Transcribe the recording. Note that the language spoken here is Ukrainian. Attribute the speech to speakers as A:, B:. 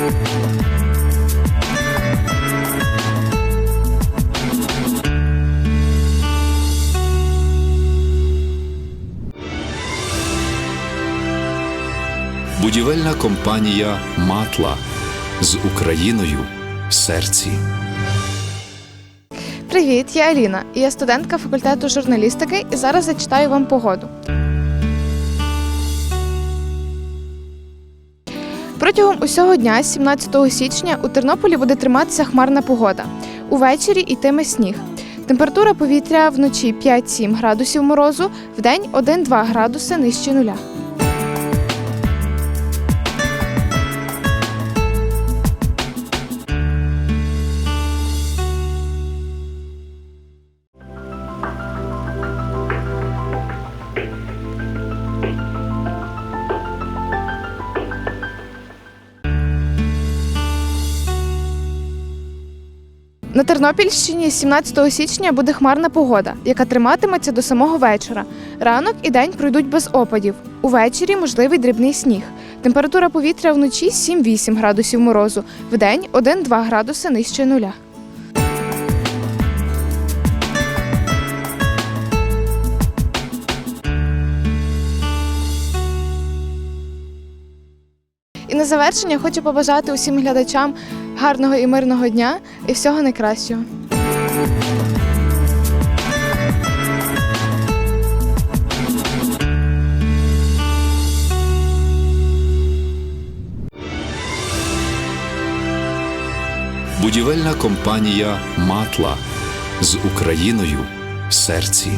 A: Будівельна компанія Матла з Україною в серці.
B: Привіт, я Аліна. Я студентка факультету журналістики і зараз зачитаю вам погоду. Протягом усього дня, 17 січня, у Тернополі буде триматися хмарна погода. Увечері йтиме сніг. Температура повітря вночі 5-7 градусів морозу, вдень 1-2 градуси нижче нуля. На Тернопільщині 17 січня буде хмарна погода, яка триматиметься до самого вечора. Ранок і день пройдуть без опадів. Увечері можливий дрібний сніг. Температура повітря вночі 7-8 градусів морозу, вдень 1-2 градуси нижче нуля. І на завершення хочу побажати усім глядачам гарного і мирного дня і всього найкращого.
A: Будівельна компанія Матла з Україною в серці.